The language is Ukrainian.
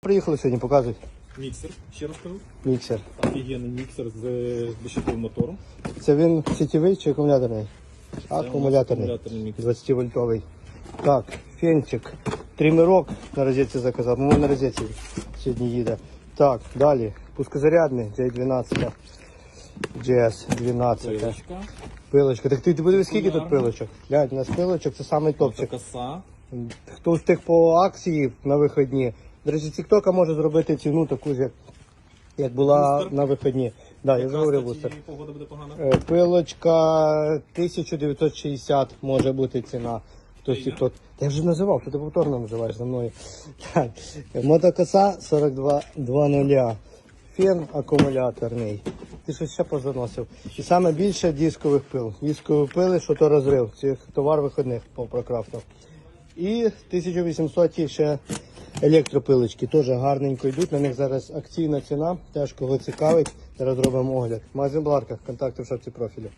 Приїхали сьогодні, показують Міксер, ще раз кажу. міксер. Офігенний міксер з е, мотором. Це він сітєвий чи акумуляторний? Це Акумуляторний. акумуляторний 20 вольтовий. Так, фенчик. Тримерок на розетці заказав. Мама на розетці сьогодні їде. Так, далі. Пускозарядний J12. GS12. Пилочка, Пилочка. Так ти, ти подивись, скільки тут пилочок? Глянь, у нас пилочок це самий топчик. коса. Хто встиг по акції на вихідні. До речі, Тіктока може зробити ціну таку ж, як, як була Бустер. на вихідні. Да, я вже бустер. Погода буде погана. Е, Пилочка 1960 може бути ціна. Хтось хто. Та я вже називав, що ти повторно називаєш за мною. Так. Мотокоса 42.00. Фен акумуляторний. Ти щось ще позаносив. І саме більше дискових пил. Дискові пили, що то розрив. Цих товар виходних по прокрафту. І 1800 ще електропилочки. Теж гарненько йдуть. На них зараз акційна ціна. Теж кого цікавить, зараз робимо огляд. Магазин Бларка, контакти в шапці профілю.